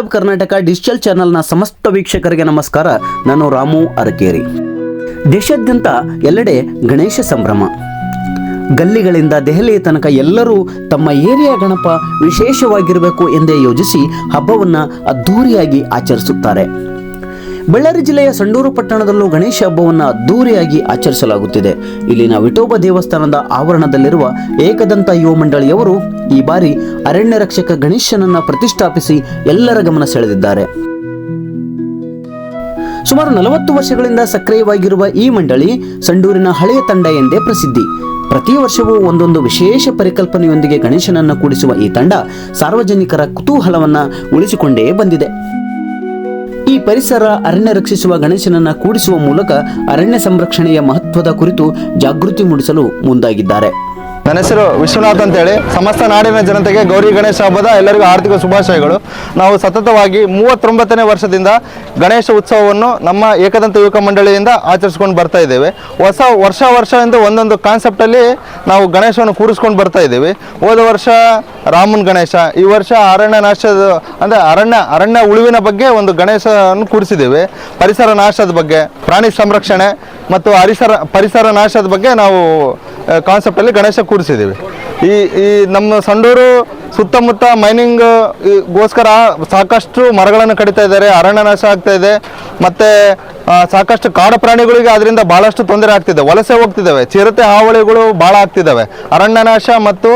Web Karnataka digital ಚಾನೆಲ್ನ ಸಮಸ್ತ ವೀಕ್ಷಕರಿಗೆ ನಮಸ್ಕಾರ. ನಾನು ರಾಮು ಅರಕೇರಿ. ದೇಶಾದ್ಯಂತ ಎಲ್ಲೆಡೆ ಗಣೇಶ ಸಂಭ್ರಮ. ಗಲ್ಲಿಗಳಿಂದ ದೆಹಲಿಯ ತನಕ ಎಲ್ಲರೂ ತಮ್ಮ ಏರಿಯಾ ಗಣಪ ವಿಶೇಷವಾಗಿರಬೇಕು ಎಂದೇ ಯೋಜಿಸಿ ಹಬ್ಬವನ್ನು ಅದ್ಧೂರಿಯಾಗಿ ಆಚರಿಸುತ್ತಾರೆ. ಬಳ್ಳಾರಿ ಜಿಲ್ಲೆಯ ಸಂಡೂರು ಪಟ್ಟಣದಲ್ಲೂ ಗಣೇಶ ಹಬ್ಬವನ್ನು ಅದ್ದೂರಿಯಾಗಿ ಆಚರಿಸಲಾಗುತ್ತಿದೆ. ಇಲ್ಲಿನ ವಿಠೋಬ ದೇವಸ್ಥಾನದ ಆವರಣದಲ್ಲಿರುವ ಏಕದಂತ ಯುವ ಮಂಡಳಿಯವರು ಈ ಬಾರಿ ಅರಣ್ಯ ರಕ್ಷಕ ಗಣೇಶನನ್ನ ಪ್ರತಿಷ್ಠಾಪಿಸಿ ಎಲ್ಲರ ಗಮನ ಸೆಳೆದಿದ್ದಾರೆ. ಸುಮಾರು ನಲವತ್ತು ವರ್ಷಗಳಿಂದ ಸಕ್ರಿಯವಾಗಿರುವ ಈ ಮಂಡಳಿ ಸಂಡೂರಿನ ಹಳೆಯ ತಂಡ ಎಂದೇ ಪ್ರಸಿದ್ಧಿ. ಪ್ರತಿ ವರ್ಷವೂ ಒಂದೊಂದು ವಿಶೇಷ ಪರಿಕಲ್ಪನೆಯೊಂದಿಗೆ ಗಣೇಶನನ್ನು ಕೂಡಿಸುವ ಈ ತಂಡ ಸಾರ್ವಜನಿಕರ ಕುತೂಹಲವನ್ನು ಉಳಿಸಿಕೊಂಡೇ ಬಂದಿದೆ. ಈ ಪರಿಸರ ಅರಣ್ಯ ರಕ್ಷಿಸುವ ಗಣೇಶನನ್ನ ಕೂಡಿಸುವ ಮೂಲಕ ಅರಣ್ಯ ಸಂರಕ್ಷಣೆಯ ಮಹತ್ವದ ಕುರಿತು ಜಾಗೃತಿ ಮೂಡಿಸಲು ಮುಂದಾಗಿದ್ದಾರೆ. ನನ್ನ ಹೆಸರು ವಿಶ್ವನಾಥ್ ಅಂತೇಳಿ. ಸಮಸ್ತ ನಾಡಿನ ಜನತೆಗೆ ಗೌರಿ ಗಣೇಶ ಹಬ್ಬದ ಎಲ್ಲರಿಗೂ ಆರ್ಥಿಕ ಶುಭಾಶಯಗಳು. ನಾವು ಸತತವಾಗಿ ಮೂವತ್ತೊಂಬತ್ತನೇ ವರ್ಷದಿಂದ ಗಣೇಶ ಉತ್ಸವವನ್ನು ನಮ್ಮ ಏಕದಂತ ಯುವಕ ಮಂಡಳಿಯಿಂದ ಆಚರಿಸ್ಕೊಂಡು ಬರ್ತಾ ಇದ್ದೇವೆ. ಹೊಸ ವರ್ಷ ವರ್ಷ ಎಂದು ಒಂದೊಂದು ಕಾನ್ಸೆಪ್ಟಲ್ಲಿ ನಾವು ಗಣೇಶವನ್ನು ಕೂರಿಸ್ಕೊಂಡು ಬರ್ತಾ ಇದ್ದೇವೆ. ಹೋದ ವರ್ಷ ರಾಮನ್ ಗಣೇಶ, ಈ ವರ್ಷ ಅರಣ್ಯ ನಾಶದ ಅಂದರೆ ಅರಣ್ಯ ಅರಣ್ಯ ಉಳಿವಿನ ಬಗ್ಗೆ ಒಂದು ಗಣೇಶವನ್ನು ಕೂರಿಸಿದ್ದೇವೆ. ಪರಿಸರ ನಾಶದ ಬಗ್ಗೆ, ಪ್ರಾಣಿ ಸಂರಕ್ಷಣೆ ಮತ್ತು ಪರಿಸರ ಪರಿಸರ ನಾಶದ ಬಗ್ಗೆ ನಾವು ಕಾನ್ಸೆಪ್ಟಲ್ಲಿ ಗಣೇಶ ಕೂರಿಸಿದ್ದೀವಿ. ಈ ಈ ನಮ್ಮ ಸಂಡೂರು ಸುತ್ತಮುತ್ತ ಮೈನಿಂಗ್ ಗೋಸ್ಕರ ಸಾಕಷ್ಟು ಮರಗಳನ್ನು ಕಡಿತಾ ಇದ್ದಾರೆ, ಅರಣ್ಯ ನಾಶ ಆಗ್ತಾ ಇದೆ, ಮತ್ತು ಸಾಕಷ್ಟು ಕಾಡು ಪ್ರಾಣಿಗಳಿಗೆ ಅದರಿಂದ ಭಾಳಷ್ಟು ತೊಂದರೆ ಆಗ್ತಿದೆ. ವಲಸೆ ಹೋಗ್ತಿದ್ದಾವೆ. ಚಿರತೆ ಹಾವಳಿಗಳು ಭಾಳ ಆಗ್ತಿದ್ದಾವೆ. ಅರಣ್ಯ ನಾಶ ಮತ್ತು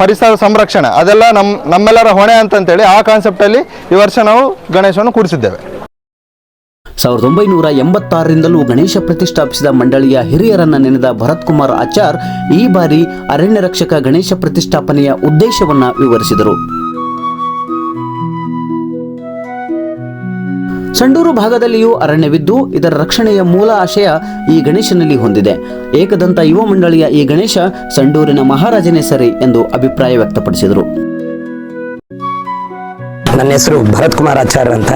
ಪರಿಸರ ಸಂರಕ್ಷಣೆ. ಅದೆಲ್ಲ ನಮ್ಮ ನಮ್ಮೆಲ್ಲರ ಹೊಣೆ ಅಂತಂತೇಳಿ ಆ ಕಾನ್ಸೆಪ್ಟಲ್ಲಿ ಈ ವರ್ಷ ನಾವು ಗಣೇಶವನ್ನು ಕೂರಿಸಿದ್ದೇವೆ. ಸಾವಿರದ ಒಂಬೈನೂರ ಎಂಬತ್ತಾರರಿಂದಲೂ ಗಣೇಶ ಪ್ರತಿಷ್ಠಾಪಿಸಿದ ಮಂಡಳಿಯ ಹಿರಿಯರನ್ನ ನೆನೆದ ಭರತ್ ಕುಮಾರ್ ಆಚಾರ್ ಈ ಬಾರಿ ಅರಣ್ಯ ರಕ್ಷಕ ಗಣೇಶ ಪ್ರತಿಷ್ಠಾಪನೆಯ ಉದ್ದೇಶವನ್ನ ವಿವರಿಸಿದರು. ಸಂಡೂರು ಭಾಗದಲ್ಲಿಯೂ ಅರಣ್ಯವಿದ್ದು, ಇದರ ರಕ್ಷಣೆಯ ಮೂಲ ಆಶಯ ಈ ಗಣೇಶನಲ್ಲಿ ಹೊಂದಿದೆ. ಏಕದಂತ ಯುವ ಮಂಡಳಿಯ ಈ ಗಣೇಶ ಸಂಡೂರಿನ ಮಹಾರಾಜನೇ ಸರಿ ಎಂದು ಅಭಿಪ್ರಾಯ ವ್ಯಕ್ತಪಡಿಸಿದರು. ನನ್ನ ಹೆಸರು ಭರತ್ ಕುಮಾರ್ ಆಚಾರ್ಯ ಅಂತ.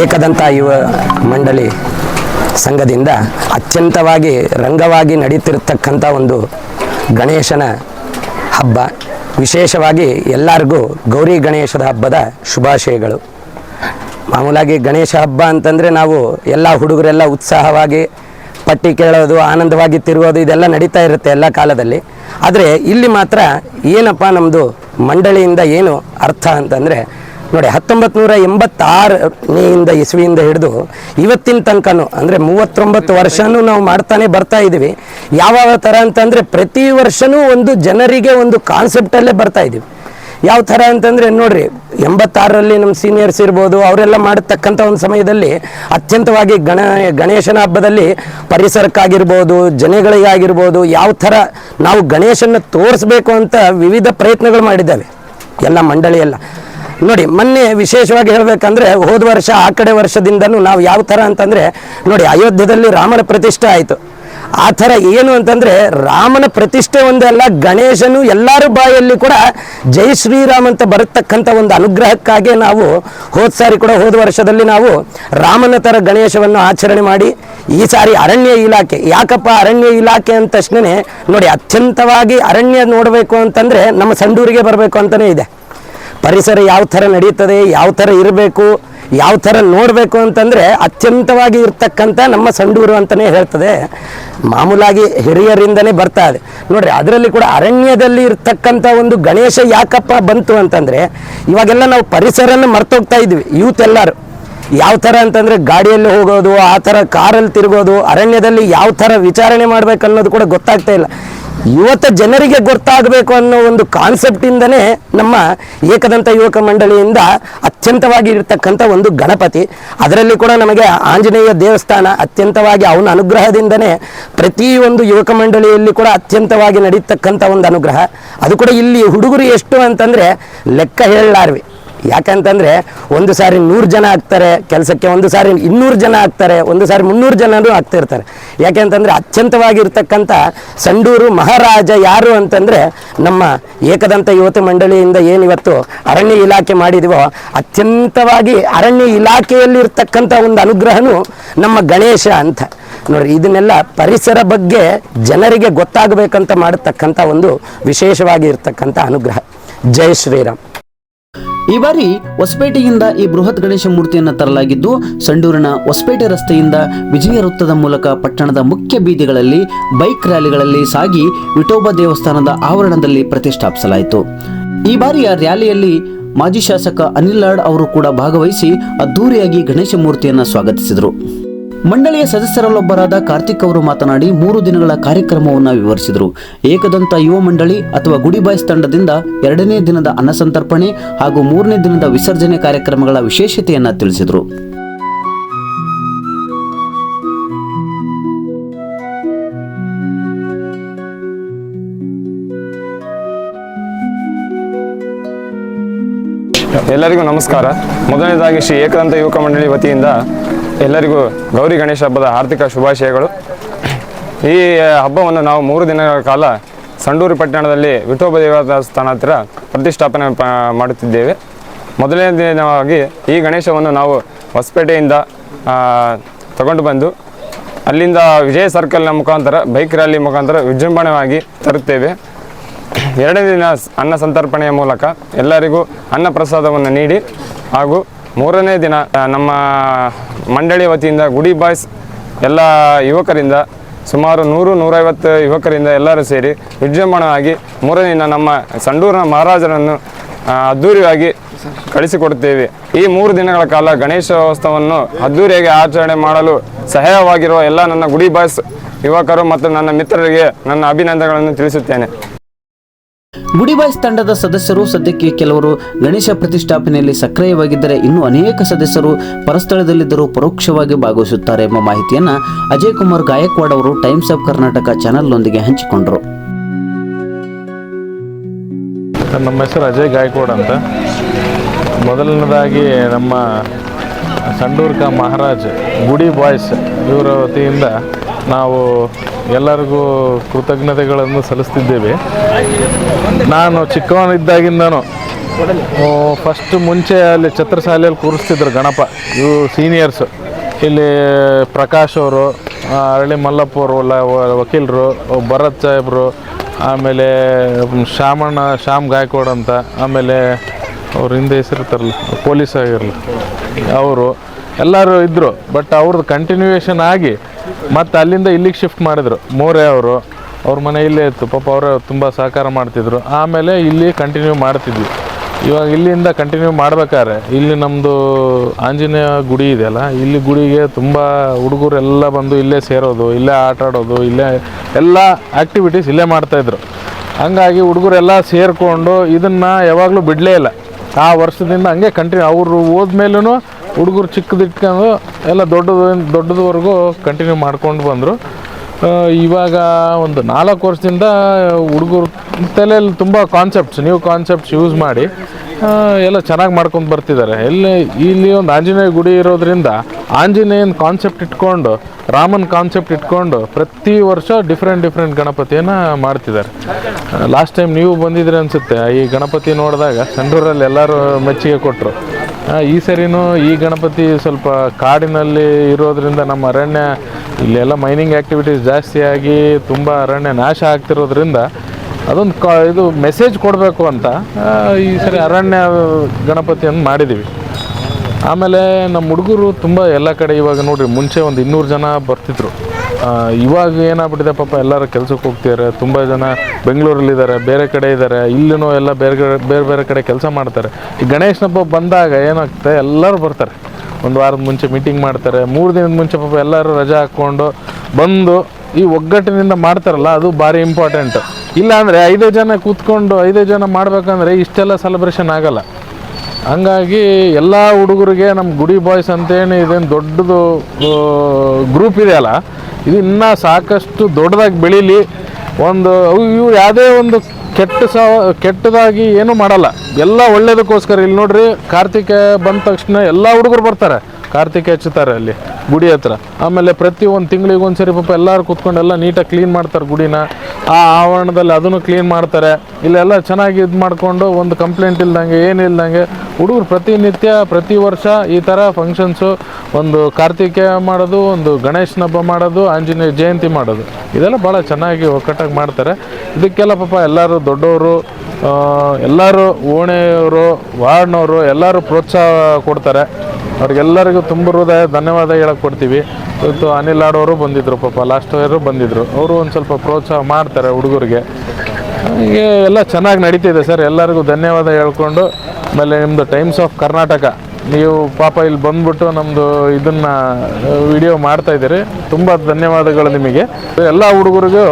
ಏಕದಂತ ಯುವ ಮಂಡಳಿ ಸಂಘದಿಂದ ಅತ್ಯಂತವಾಗಿ ರಂಗವಾಗಿ ನಡೀತಿರ್ತಕ್ಕಂಥ ಒಂದು ಗಣೇಶನ ಹಬ್ಬ. ವಿಶೇಷವಾಗಿ ಎಲ್ಲರಿಗೂ ಗೌರಿ ಗಣೇಶದ ಹಬ್ಬದ ಶುಭಾಶಯಗಳು. ಮಾಮೂಲಾಗಿ ಗಣೇಶ ಹಬ್ಬ ಅಂತಂದರೆ ನಾವು ಎಲ್ಲ ಹುಡುಗರೆಲ್ಲ ಉತ್ಸಾಹವಾಗಿ ಪಟ್ಟಿ ಕೇಳೋದು, ಆನಂದವಾಗಿ ತಿರುಗೋದು ಇದೆಲ್ಲ ನಡೀತಾ ಇರುತ್ತೆ ಎಲ್ಲ ಕಾಲದಲ್ಲಿ. ಆದರೆ ಇಲ್ಲಿ ಮಾತ್ರ ಏನಪ್ಪ ನಮ್ಮದು ಮಂಡಳಿಯಿಂದ ಏನು ಅರ್ಥ ಅಂತಂದರೆ ನೋಡಿ ಹತ್ತೊಂಬತ್ತು ನೂರ ಎಂಬತ್ತಾರನೆಯಿಂದ ಇಸ್ವಿಯಿಂದ ಹಿಡಿದು ಇವತ್ತಿನ ತನಕನೂ, ಅಂದರೆ ಮೂವತ್ತೊಂಬತ್ತು ವರ್ಷನೂ ನಾವು ಮಾಡ್ತಾನೆ ಬರ್ತಾ ಇದ್ದೀವಿ. ಯಾವ್ಯಾವ ಥರ ಅಂತಂದರೆ ಪ್ರತಿ ವರ್ಷನೂ ಒಂದು ಜನರಿಗೆ ಒಂದು ಕಾನ್ಸೆಪ್ಟಲ್ಲೇ ಬರ್ತಾ ಇದ್ದೀವಿ. ಯಾವ ಥರ ಅಂತಂದರೆ ನೋಡಿರಿ, ಎಂಬತ್ತಾರರಲ್ಲಿ ನಮ್ಮ ಸೀನಿಯರ್ಸ್ ಇರ್ಬೋದು, ಅವರೆಲ್ಲ ಮಾಡತಕ್ಕಂಥ ಒಂದು ಸಮಯದಲ್ಲಿ ಅತ್ಯಂತವಾಗಿ ಗಣ, ಗಣೇಶನ ಹಬ್ಬದಲ್ಲಿ ಪರಿಸರಕ್ಕಾಗಿರ್ಬೋದು, ಜನಗಳಿಗಾಗಿರ್ಬೋದು, ಯಾವ ಥರ ನಾವು ಗಣೇಶನ ತೋರಿಸ್ಬೇಕು ಅಂತ ವಿವಿಧ ಪ್ರಯತ್ನಗಳು ಮಾಡಿದ್ದಾವೆ. ಎಲ್ಲ ಮಂಡಳಿಯೆಲ್ಲ. ನೋಡಿ, ಮೊನ್ನೆ ವಿಶೇಷವಾಗಿ ಹೇಳಬೇಕಂದ್ರೆ ಹೋದ ವರ್ಷ ಆ ಕಡೆ ವರ್ಷದಿಂದನೂ ನಾವು ಯಾವ ಥರ ಅಂತಂದರೆ, ನೋಡಿ, ಅಯೋಧ್ಯದಲ್ಲಿ ರಾಮನ ಪ್ರತಿಷ್ಠೆ ಆಯಿತು. ಆ ಥರ ಏನು ಅಂತಂದರೆ, ರಾಮನ ಪ್ರತಿಷ್ಠೆ ಒಂದಲ್ಲ ಗಣೇಶನು ಎಲ್ಲರ ಬಾಯಲ್ಲಿ ಕೂಡ ಜೈ ಶ್ರೀರಾಮ್ ಅಂತ ಬರತಕ್ಕಂಥ ಒಂದು ಅನುಗ್ರಹಕ್ಕಾಗಿ ನಾವು ಹೋದ ಸಾರಿ ಕೂಡ ಹೋದ ವರ್ಷದಲ್ಲಿ ನಾವು ರಾಮನ ಥರ ಗಣೇಶವನ್ನು ಆಚರಣೆ ಮಾಡಿ, ಈ ಸಾರಿ ಅರಣ್ಯ ಇಲಾಖೆ, ಯಾಕಪ್ಪ ಅರಣ್ಯ ಇಲಾಖೆ ತಕ್ಷಣ ನೋಡಿ, ಅತ್ಯಂತವಾಗಿ ಅರಣ್ಯ ನೋಡಬೇಕು ಅಂತಂದರೆ ನಮ್ಮ ಸಂಡೂರಿಗೆ ಬರಬೇಕು ಅಂತಲೇ ಇದೆ. ಪರಿಸರ ಯಾವ ಥರ ನಡೀತದೆ ಯಾವ ಥರ ಇರಬೇಕು, ಯಾವ ಥರ ನೋಡಬೇಕು ಅಂತಂದರೆ ಅತ್ಯಂತವಾಗಿ ಇರ್ತಕ್ಕಂಥ ನಮ್ಮ ಸಂಡೂರು ಅಂತಲೇ ಹೇಳ್ತದೆ. ಮಾಮೂಲಾಗಿ ಹಿರಿಯರಿಂದನೇ ಬರ್ತಾ ಇದೆ. ನೋಡ್ರಿ, ಅದರಲ್ಲಿ ಕೂಡ ಅರಣ್ಯದಲ್ಲಿ ಇರ್ತಕ್ಕಂಥ ಒಂದು ಗಣೇಶ ಯಾಕಪ್ಪ ಬಂತು ಅಂತಂದರೆ, ಇವಾಗೆಲ್ಲ ನಾವು ಪರಿಸರನ ಮರ್ತೋಗ್ತಾ ಇದ್ವಿ, ಯೂತ್ ಎಲ್ಲರೂ. ಯಾವ ಥರ ಅಂತಂದರೆ ಗಾಡಿಯಲ್ಲಿ ಹೋಗೋದು, ಆ ಥರ ಕಾರಲ್ಲಿ ತಿರುಗೋದು, ಅರಣ್ಯದಲ್ಲಿ ಯಾವ ಥರ ವಿಚಾರಣೆ ಮಾಡಬೇಕನ್ನೋದು ಕೂಡ ಗೊತ್ತಾಗ್ತಾ ಇಲ್ಲ. ಇವತ್ತು ಜನರಿಗೆ ಗೊತ್ತಾಗಬೇಕು ಅನ್ನೋ ಒಂದು ಕಾನ್ಸೆಪ್ಟಿಂದನೇ ನಮ್ಮ ಏಕದಂತ ಯುವಕ ಮಂಡಳಿಯಿಂದ ಅತ್ಯಂತವಾಗಿ ಇರತಕ್ಕಂಥ ಒಂದು ಗಣಪತಿ. ಅದರಲ್ಲಿ ಕೂಡ ನಮಗೆ ಆಂಜನೇಯ ದೇವಸ್ಥಾನ ಅತ್ಯಂತವಾಗಿ ಅವನ ಅನುಗ್ರಹದಿಂದನೇ ಪ್ರತಿಯೊಂದು ಯುವಕ ಮಂಡಳಿಯಲ್ಲಿ ಕೂಡ ಅತ್ಯಂತವಾಗಿ ನಡೀತಕ್ಕಂಥ ಒಂದು ಅನುಗ್ರಹ. ಅದು ಕೂಡ ಇಲ್ಲಿ ಹುಡುಗರು ಎಷ್ಟು ಅಂತಂದರೆ ಲೆಕ್ಕ ಹೇಳಲಾರ್ವಿ. ಯಾಕಂತಂದರೆ ಒಂದು ಸಾರಿ ನೂರು ಜನ ಆಗ್ತಾರೆ ಕೆಲಸಕ್ಕೆ, ಒಂದು ಸಾರಿ ಇನ್ನೂರು ಜನ ಆಗ್ತಾರೆ, ಒಂದು ಸಾರಿ ಮುನ್ನೂರು ಜನರೂ ಆಗ್ತಿರ್ತಾರೆ. ಯಾಕೆಂತಂದರೆ ಅತ್ಯಂತವಾಗಿರ್ತಕ್ಕಂಥ ಸಂಡೂರು ಮಹಾರಾಜ ಯಾರು ಅಂತಂದರೆ ನಮ್ಮ ಏಕದಂತ ಯುವತಿ ಮಂಡಳಿಯಿಂದ ಏನಿವತ್ತು ಅರಣ್ಯ ಇಲಾಖೆ ಮಾಡಿದೀವೋ, ಅತ್ಯಂತವಾಗಿ ಅರಣ್ಯ ಇಲಾಖೆಯಲ್ಲಿರ್ತಕ್ಕಂಥ ಒಂದು ಅನುಗ್ರಹನೂ ನಮ್ಮ ಗಣೇಶ ಅಂತ. ನೋಡಿ ಇದನ್ನೆಲ್ಲ ಪರಿಸರ ಬಗ್ಗೆ ಜನರಿಗೆ ಗೊತ್ತಾಗಬೇಕಂತ ಮಾಡತಕ್ಕಂಥ ಒಂದು ವಿಶೇಷವಾಗಿ ಇರ್ತಕ್ಕಂಥ ಅನುಗ್ರಹ. ಜೈ ಶ್ರೀರಾಮ್. ಈ ಬಾರಿ ಹೊಸಪೇಟೆಯಿಂದ ಈ ಬೃಹತ್ ಗಣೇಶ ಮೂರ್ತಿಯನ್ನು ತರಲಾಗಿದ್ದು, ಸಂಡೂರಿನ ಹೊಸಪೇಟೆ ರಸ್ತೆಯಿಂದ ವಿಜಯ ವೃತ್ತದ ಮೂಲಕ ಪಟ್ಟಣದ ಮುಖ್ಯ ಬೀದಿಗಳಲ್ಲಿ ಬೈಕ್ ರ್ಯಾಲಿಗಳಲ್ಲಿ ಸಾಗಿ ವಿಠೋಬಾ ದೇವಸ್ಥಾನದ ಆವರಣದಲ್ಲಿ ಪ್ರತಿಷ್ಠಾಪಿಸಲಾಯಿತು. ಈ ಬಾರಿಯ ರ್ಯಾಲಿಯಲ್ಲಿ ಮಾಜಿ ಶಾಸಕ ಅನಿಲ್ ಲಾಡ್ ಅವರು ಕೂಡ ಭಾಗವಹಿಸಿ ಅದ್ದೂರಿಯಾಗಿ ಗಣೇಶ ಮೂರ್ತಿಯನ್ನು ಸ್ವಾಗತಿಸಿದರು. ಮಂಡಳಿಯ ಸದಸ್ಯರಲ್ಲೊಬ್ಬರಾದ ಕಾರ್ತಿಕ್ ಅವರು ಮಾತನಾಡಿ, ಮೂರು ದಿನಗಳ ಕಾರ್ಯಕ್ರಮವನ್ನು ವಿವರಿಸಿದರು. ಏಕದಂತ ಯುವ ಮಂಡಳಿ ಅಥವಾ ಗುಡಿಬಾಯ್ಸ್ ತಂಡದಿಂದ ಎರಡನೇ ದಿನದ ಅನ್ನಸಂತರ್ಪಣೆ ಹಾಗೂ ಮೂರನೇ ದಿನದ ವಿಸರ್ಜನೆ ಕಾರ್ಯಕ್ರಮಗಳ ವಿಶೇಷತೆಯನ್ನು ತಿಳಿಸಿದರು. ಎಲ್ಲರಿಗೂ ನಮಸ್ಕಾರ. ಮೊದಲನೇದಾಗಿ ಶ್ರೀ ಏಕದಂತ ಯುವಕ ಮಂಡಳಿ ವತಿಯಿಂದ ಎಲ್ಲರಿಗೂ ಗೌರಿ ಗಣೇಶ ಹಬ್ಬದ ಆರ್ಥಿಕ ಶುಭಾಶಯಗಳು. ಈ ಹಬ್ಬವನ್ನು ನಾವು ಮೂರು ದಿನಗಳ ಕಾಲ ಸಂಡೂರು ಪಟ್ಟಣದಲ್ಲಿ ವಿಠೋಬ ದೇವಸ್ಥಾನ ಹತ್ತಿರ ಪ್ರತಿಷ್ಠಾಪನೆ ಮಾಡುತ್ತಿದ್ದೇವೆ. ಮೊದಲನೇ ದಿನವಾಗಿ ಈ ಗಣೇಶವನ್ನು ನಾವು ಹೊಸಪೇಟೆಯಿಂದ ತಗೊಂಡು ಬಂದು ಅಲ್ಲಿಂದ ವಿಜಯ ಸರ್ಕಲ್ನ ಮುಖಾಂತರ ಬೈಕ್ ರ್ಯಾಲಿ ಮುಖಾಂತರ ವಿಜೃಂಭಣೆಯಾಗಿ ತರುತ್ತೇವೆ. ಎರಡನೇ ದಿನ ಅನ್ನ ಸಂತರ್ಪಣೆಯ ಮೂಲಕ ಎಲ್ಲರಿಗೂ ಅನ್ನ ಪ್ರಸಾದವನ್ನು ನೀಡಿ ಹಾಗೂ ಮೂರನೇ ದಿನ ನಮ್ಮ ಮಂಡಳಿ ವತಿಯಿಂದ ಗುಡಿ ಬಾಯ್ಸ್ ಎಲ್ಲ ಯುವಕರಿಂದ, ಸುಮಾರು ನೂರು ನೂರೈವತ್ತು ಯುವಕರಿಂದ ಎಲ್ಲರೂ ಸೇರಿ ವಿಜೃಂಭಣವಾಗಿ ಮೂರನೇ ದಿನ ನಮ್ಮ ಸಂಡೂರಿನ ಮಹಾರಾಜರನ್ನು ಅದ್ಧೂರಿಯಾಗಿ ಕಳಿಸಿಕೊಡುತ್ತೇವೆ. ಈ ಮೂರು ದಿನಗಳ ಕಾಲ ಗಣೇಶೋತ್ಸವವನ್ನು ಅದ್ದೂರಿಯಾಗಿ ಆಚರಣೆ ಮಾಡಲು ಸಹಾಯವಾಗಿರುವ ಎಲ್ಲ ನನ್ನ ಗುಡಿ ಬಾಯ್ಸ್ ಯುವಕರು ಮತ್ತು ನನ್ನ ಮಿತ್ರರಿಗೆ ನನ್ನ ಅಭಿನಂದನೆಗಳನ್ನು ತಿಳಿಸುತ್ತೇನೆ. ಗುಡಿ ಬಾಯ್ಸ್ ತಂಡದ ಸದಸ್ಯರು ಸದ್ಯಕ್ಕೆ ಕೆಲವರು ಗಣೇಶ ಪ್ರತಿಷ್ಠಾಪನೆಯಲ್ಲಿ ಸಕ್ರಿಯವಾಗಿದ್ದರೆ ಇನ್ನು ಅನೇಕ ಸದಸ್ಯರು ಪರಸ್ಥಳದಲ್ಲಿದ್ದರೂ ಪರೋಕ್ಷವಾಗಿ ಭಾಗವಹಿಸುತ್ತಾರೆ ಎಂಬ ಮಾಹಿತಿಯನ್ನು ಅಜಯ್ ಕುಮಾರ್ ಗಾಯಕ್ವಾಡ್ ಅವರು ಟೈಮ್ಸ್ ಆಫ್ ಕರ್ನಾಟಕ ಚಾನೆಲ್ನೊಂದಿಗೆ ಹಂಚಿಕೊಂಡರು. ನಮ್ಮ ಹೆಸರು ಅಜಯ್ ಗಾಯಕ್ವಾಡ್ ಅಂತ. ಮೊದಲನೇದಾಗಿ ನಮ್ಮ ಸಂಡೂರ್ಕ ಮಹಾರಾಜ್, ಗುಡಿ ಬಾಯ್ಸ್ ಇವರ ವತಿಯಿಂದ ನಾವು ಎಲ್ಲರಿಗೂ ಕೃತಜ್ಞತೆಗಳನ್ನು ಸಲ್ಲಿಸ್ತಿದ್ದೇವೆ. ನಾನು ಚಿಕ್ಕವನಿದ್ದಾಗಿಂದನೂ ಫಸ್ಟ್ ಮುಂಚೆ ಅಲ್ಲಿ ಛತ್ರಶಾಲೆಯಲ್ಲಿ ಕೂರಿಸ್ತಿದ್ರು ಗಣಪ, ಇವು ಸೀನಿಯರ್ಸು ಇಲ್ಲಿ ಪ್ರಕಾಶ್ ಅವರು ಅರಳಿ ಮಲ್ಲಪ್ಪ ಅವರು ವಕೀಲರು ಭರತ್ ಸಾಹೇಬರು, ಆಮೇಲೆ ಶ್ಯಾಮಣ್ಣ, ಶ್ಯಾಮ್ ಗಾಯಕ್ವಾಡ್ ಅಂತ, ಆಮೇಲೆ ಅವ್ರ ಹಿಂದೆ ಹೆಸರಿರ್ತಾರಲ್ಲ ಪೊಲೀಸ್ ಆಗಿರಲಿ, ಅವರು ಎಲ್ಲರೂ ಇದ್ದರು ಬಟ್ ಅವ್ರದ್ದು ಕಂಟಿನ್ಯೂಯೇಷನ್ ಆಗಿ ಮತ್ತು ಅಲ್ಲಿಂದ ಇಲ್ಲಿಗೆ ಶಿಫ್ಟ್ ಮಾಡಿದರು. ಮೋರೆ ಅವರು, ಅವ್ರ ಮನೆ ಇಲ್ಲೇ ಇತ್ತು. ಪಾಪ ಅವರು ತುಂಬ ಸಹಕಾರ ಮಾಡ್ತಿದ್ರು. ಆಮೇಲೆ ಇಲ್ಲಿ ಕಂಟಿನ್ಯೂ ಮಾಡ್ತಿದ್ವಿ. ಇವಾಗ ಇಲ್ಲಿಂದ ಕಂಟಿನ್ಯೂ ಮಾಡ್ಬೇಕಾದ್ರೆ, ಇಲ್ಲಿ ನಮ್ಮದು ಆಂಜನೇಯ ಗುಡಿ ಇದೆಯಲ್ಲ ಇಲ್ಲಿ ಗುಡಿಗೆ ತುಂಬ ಹುಡುಗರೆಲ್ಲ ಬಂದು ಇಲ್ಲೇ ಸೇರೋದು, ಇಲ್ಲೇ ಆಟ ಆಡೋದು, ಇಲ್ಲೇ ಎಲ್ಲ ಆ್ಯಕ್ಟಿವಿಟೀಸ್ ಇಲ್ಲೇ ಮಾಡ್ತಾಯಿದ್ರು ಹಂಗಾಗಿ ಹುಡುಗರೆಲ್ಲ ಸೇರಿಕೊಂಡು ಇದನ್ನು ಯಾವಾಗಲೂ ಬಿಡಲೇ ಇಲ್ಲ. ಆ ವರ್ಷದಿಂದ ಹಂಗೆ ಕಂಟಿನ್ಯೂ ಅವರು ಹೋದ್ಮೇಲೂ ಹುಡುಗರು ಚಿಕ್ಕದಿಟ್ಕೊಂಡು ಎಲ್ಲ ದೊಡ್ಡದು ದೊಡ್ಡದವರೆಗೂ ಕಂಟಿನ್ಯೂ ಮಾಡ್ಕೊಂಡು ಬಂದರು. ಇವಾಗ ಒಂದು ನಾಲ್ಕು ವರ್ಷದಿಂದ ಹುಡುಗರು ತಲೆಯಲ್ಲಿ ತುಂಬ ಕಾನ್ಸೆಪ್ಟ್ಸ್ ನ್ಯೂ ಕಾನ್ಸೆಪ್ಟ್ಸ್ ಯೂಸ್ ಮಾಡಿ ಎಲ್ಲ ಚೆನ್ನಾಗಿ ಮಾಡ್ಕೊಂಡು ಬರ್ತಿದ್ದಾರೆ. ಎಲ್ಲಿ ಇಲ್ಲಿ ಒಂದು ಆಂಜನೇಯ ಗುಡಿ ಇರೋದ್ರಿಂದ ಆಂಜನೇಯನ ಕಾನ್ಸೆಪ್ಟ್ ಇಟ್ಕೊಂಡು, ರಾಮನ್ ಕಾನ್ಸೆಪ್ಟ್ ಇಟ್ಕೊಂಡು ಪ್ರತಿ ವರ್ಷ ಡಿಫ್ರೆಂಟ್ ಡಿಫ್ರೆಂಟ್ ಗಣಪತಿಯನ್ನು ಮಾಡ್ತಿದ್ದಾರೆ. ಲಾಸ್ಟ್ ಟೈಮ್ ನೀವು ಬಂದಿದ್ರಿ ಅನಿಸುತ್ತೆ, ಈ ಗಣಪತಿ ನೋಡಿದಾಗ ಸಂಡೂರಲ್ಲಿ ಎಲ್ಲರೂ ಮೆಚ್ಚುಗೆ ಕೊಟ್ಟರು ಈ ಸರಿನೂ ಈ ಗಣಪತಿ ಸ್ವಲ್ಪ ಕಾಡಿನಲ್ಲಿ ಇರೋದ್ರಿಂದ ನಮ್ಮ ಅರಣ್ಯ, ಇಲ್ಲೆಲ್ಲ ಮೈನಿಂಗ್ ಆ್ಯಕ್ಟಿವಿಟೀಸ್ ಜಾಸ್ತಿಯಾಗಿ ತುಂಬ ಅರಣ್ಯ ನಾಶ ಆಗ್ತಿರೋದ್ರಿಂದ ಅದೊಂದು ಕ, ಇದು ಮೆಸೇಜ್ ಕೊಡಬೇಕು ಅಂತ ಈ ಸರಿ ಅರಣ್ಯ ಗಣಪತಿಯನ್ನು ಮಾಡಿದ್ದೀವಿ. ಆಮೇಲೆ ನಮ್ಮ ಹುಡುಗರು ತುಂಬ ಎಲ್ಲ ಕಡೆ ಇವಾಗ ನೋಡಿರಿ, ಮುಂಚೆ ಒಂದು ಇನ್ನೂರು ಜನ ಬರ್ತಿದ್ರು. ಇವಾಗ ಏನಾಗ್ಬಿಟ್ಟಿದೆ ಪಾಪ ಎಲ್ಲರೂ ಕೆಲಸಕ್ಕೆ ಹೋಗ್ತಿದ್ದಾರೆ ತುಂಬ ಜನ ಬೆಂಗಳೂರಲ್ಲಿದ್ದಾರೆ, ಬೇರೆ ಕಡೆ ಇದ್ದಾರೆ ಇಲ್ಲೂ ಎಲ್ಲ ಬೇರೆ ಕಡೆ, ಬೇರೆ ಬೇರೆ ಕಡೆ ಕೆಲಸ ಮಾಡ್ತಾರೆ. ಈ ಗಣೇಶನ ಹಬ್ಬ ಬಂದಾಗ ಏನಾಗ್ತದೆ, ಎಲ್ಲರೂ ಬರ್ತಾರೆ. ಒಂದು ವಾರದ ಮುಂಚೆ ಮೀಟಿಂಗ್ ಮಾಡ್ತಾರೆ, ಮೂರು ದಿನದ ಮುಂಚೆ ಪಾಪ ಎಲ್ಲರೂ ರಜಾ ಹಾಕ್ಕೊಂಡು ಬಂದು ಈ ಒಗ್ಗಟ್ಟಿನಿಂದ ಮಾಡ್ತಾರಲ್ಲ, ಅದು ಭಾರಿ ಇಂಪಾರ್ಟೆಂಟ್ ಇಲ್ಲಾಂದರೆ ಐದೇ ಜನ ಕೂತ್ಕೊಂಡು, ಐದೇ ಜನ ಮಾಡಬೇಕಂದ್ರೆ ಇಷ್ಟೆಲ್ಲ ಸೆಲೆಬ್ರೇಷನ್ ಆಗಲ್ಲ. ಹಂಗಾಗಿ ಎಲ್ಲ ಹುಡುಗರಿಗೆ ನಮ್ಮ ಗುಡಿ ಬಾಯ್ಸ್ ಅಂತೇಳಿ ಇದೇನು ದೊಡ್ಡದು ಗ್ರೂಪ್ ಇದೆಯಲ್ಲ ಇದು ಇನ್ನೂ ಸಾಕಷ್ಟು ದೊಡ್ಡದಾಗಿ ಬೆಳೀಲಿ. ಒಂದು ಅವು ಇವು ಯಾವುದೇ ಒಂದು ಕೆಟ್ಟ ಸ, ಕೆಟ್ಟದಾಗಿ ಏನೂ ಮಾಡಲ್ಲ. ಎಲ್ಲ ಒಳ್ಳೇದಕ್ಕೋಸ್ಕರ. ಇಲ್ಲಿ ನೋಡ್ರಿ, ಕಾರ್ತಿಕ ಬಂದ ತಕ್ಷಣ ಎಲ್ಲ ಹುಡುಗರು ಬರ್ತಾರೆ. ಕಾರ್ತಿಕ ಹಚ್ಚುತ್ತಾರೆ ಅಲ್ಲಿ, ಗುಡಿ ಹತ್ರ. ಆಮೇಲೆ ಪ್ರತಿ ಒಂದು ತಿಂಗಳಿಗೆ ಒಂದು ಸರಿ ಪಾಪ ಎಲ್ಲರೂ ಕೂತ್ಕೊಂಡು ಎಲ್ಲ ನೀಟಾಗಿ ಕ್ಲೀನ್ ಮಾಡ್ತಾರೆ ಗುಡಿನ. ಆ ಆವರಣದಲ್ಲಿ ಅದನ್ನು ಕ್ಲೀನ್ ಮಾಡ್ತಾರೆ. ಇಲ್ಲೆಲ್ಲ ಚೆನ್ನಾಗಿ ಇದು ಮಾಡಿಕೊಂಡು ಒಂದು ಕಂಪ್ಲೇಂಟ್ ಇಲ್ದಂಗೆ ಏನಿಲ್ದಂಗೆ ಹುಡುಗರು ಪ್ರತಿನಿತ್ಯ, ಪ್ರತಿ ವರ್ಷ ಈ ಥರ ಫಂಕ್ಷನ್ಸು ಒಂದು ಕಾರ್ತಿಕೇಯ ಮಾಡೋದು, ಒಂದು ಗಣೇಶನ ಹಬ್ಬ ಮಾಡೋದು, ಆಂಜನೇಯ ಜಯಂತಿ ಮಾಡೋದು. ಇದೆಲ್ಲ ಭಾಳ ಚೆನ್ನಾಗಿ ಒಕ್ಕಟ್ಟಾಗಿ ಮಾಡ್ತಾರೆ. ಇದಕ್ಕೆಲ್ಲ ಪಾಪ ಎಲ್ಲರೂ ದೊಡ್ಡವರು ಎಲ್ಲರೂ ಓಣೆಯವರು, ವಾರ್ಡ್ನವರು ಎಲ್ಲರೂ ಪ್ರೋತ್ಸಾಹ ಕೊಡ್ತಾರೆ. ಅವ್ರಿಗೆಲ್ಲರಿಗೂ ತುಂಬ ಹೃದಯ ಧನ್ಯವಾದ ಹೇಳಕ್ಕೆ ಕೊಡ್ತೀವಿ. ಇವತ್ತು ಅನಿಲ್ ಆಡೋರು ಬಂದಿದ್ದರು ಪಾಪ ಲಾಸ್ಟ್ ಇಯರು ಬಂದಿದ್ದರು ಅವರು ಒಂದು ಸ್ವಲ್ಪ ಪ್ರೋತ್ಸಾಹ ಮಾಡ್ತಾರೆ ಹುಡುಗರಿಗೆ. ಹೀಗೆ ಎಲ್ಲ ಚೆನ್ನಾಗಿ ನಡೀತಿದೆ ಸರ್, ಎಲ್ಲರಿಗೂ ಧನ್ಯವಾದ ಹೇಳ್ಕೊಂಡು. ಆಮೇಲೆ ನಿಮ್ಮದು ಟೈಮ್ಸ್ ಆಫ್ ಕರ್ನಾಟಕ ನೀವು ಪಾಪ ಇಲ್ಲಿ ಬಂದ್ಬಿಟ್ಟು ನಮ್ಮದು ಇದನ್ನು ವಿಡಿಯೋ ಮಾಡ್ತಾ ಇದ್ದೀರಿ. ತುಂಬ ಧನ್ಯವಾದಗಳು ನಿಮಗೆ. ಎಲ್ಲ ಹುಡುಗರಿಗೂ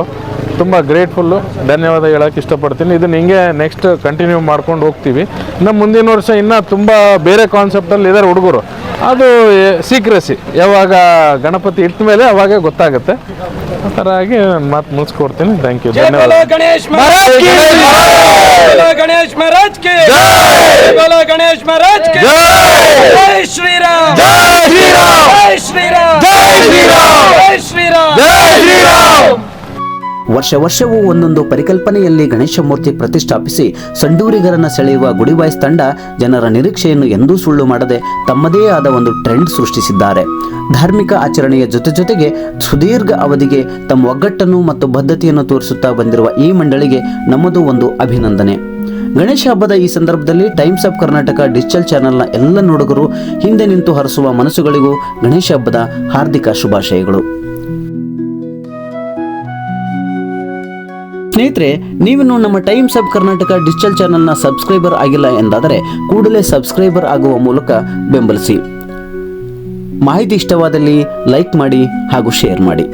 ತುಂಬ ಗ್ರೇಟ್ಫುಲ್ಲು. ಧನ್ಯವಾದ ಹೇಳೋಕ್ಕೆ ಇಷ್ಟಪಡ್ತೀನಿ. ಇದನ್ನು ಹಿಂಗೆ ನೆಕ್ಸ್ಟ್ ಕಂಟಿನ್ಯೂ ಮಾಡ್ಕೊಂಡು ಹೋಗ್ತೀವಿ. ನಮ್ಮ ಮುಂದಿನ ವರ್ಷ ಇನ್ನೂ ತುಂಬ ಬೇರೆ ಕಾನ್ಸೆಪ್ಟಲ್ಲಿ ಇದ್ದಾರೆ ಹುಡುಗರು. ಅದು ಸೀಕ್ರೆಸಿ ಯಾವಾಗ ಗಣಪತಿ ಇಟ್ಟ ಮೇಲೆ ಅವಾಗ ಗೊತ್ತಾಗುತ್ತೆ. ಆ ಥರ ಆಗಿ ಮಾತು ಮುಗಿಸ್ಕೊಡ್ತೀನಿ. ಥ್ಯಾಂಕ್ ಯು ಧನ್ಯವಾದ. ಶ್ರೀರಾಮ್. ವರ್ಷ ವರ್ಷವೂ ಒಂದೊಂದು ಪರಿಕಲ್ಪನೆಯಲ್ಲಿ ಗಣೇಶ ಮೂರ್ತಿ ಪ್ರತಿಷ್ಠಾಪಿಸಿ ಸಂಡೂರಿಗರನ್ನ ಸೆಳೆಯುವ ಗುಡಿಬಾಯ್ಸ್ ತಂಡ ಜನರ ನಿರೀಕ್ಷೆಯನ್ನು ಎಂದೂ ಸುಳ್ಳು ಮಾಡದೆ ತಮ್ಮದೇ ಆದ ಒಂದು ಟ್ರೆಂಡ್ ಸೃಷ್ಟಿಸಿದ್ದಾರೆ. ಧಾರ್ಮಿಕ ಆಚರಣೆಯ ಜೊತೆ ಜೊತೆಗೆ ಸುದೀರ್ಘ ಅವಧಿಗೆ ತಮ್ಮ ಒಗ್ಗಟ್ಟನ್ನು ಮತ್ತು ಬದ್ಧತೆಯನ್ನು ತೋರಿಸುತ್ತಾ ಬಂದಿರುವ ಈ ಮಂಡಳಿಗೆ ನಮ್ಮದು ಒಂದು ಅಭಿನಂದನೆ. ಗಣೇಶ ಹಬ್ಬದ ಈ ಸಂದರ್ಭದಲ್ಲಿ ಟೈಮ್ಸ್ ಆಫ್ ಕರ್ನಾಟಕ ಡಿಜಿಟಲ್ ಚಾನೆಲ್ನ ಎಲ್ಲ ನೋಡುಗರು ಹಿಂದೆ ನಿಂತು ಹರಿಸುವ ಮನಸ್ಸುಗಳಿಗೂ ಗಣೇಶ ಹಬ್ಬದ ಹಾರ್ದಿಕ ಶುಭಾಶಯಗಳು. ಸ್ನೇಹಿತರೆ, ನೀವಿನ್ನು ನಮ್ಮ ಟೈಮ್ಸ್ ಆಫ್ ಕರ್ನಾಟಕ ಡಿಜಿಟಲ್ ಚಾನೆಲ್ನ ಸಬ್ಸ್ಕ್ರೈಬರ್ ಆಗಿಲ್ಲ ಎಂದಾದರೆ ಕೂಡಲೇ ಸಬ್ಸ್ಕ್ರೈಬರ್ ಆಗುವ ಮೂಲಕ ಬೆಂಬಲಿಸಿ. ಮಾಹಿತಿ ಇಷ್ಟವಾದಲ್ಲಿ ಲೈಕ್ ಮಾಡಿ ಹಾಗೂ ಶೇರ್ ಮಾಡಿ.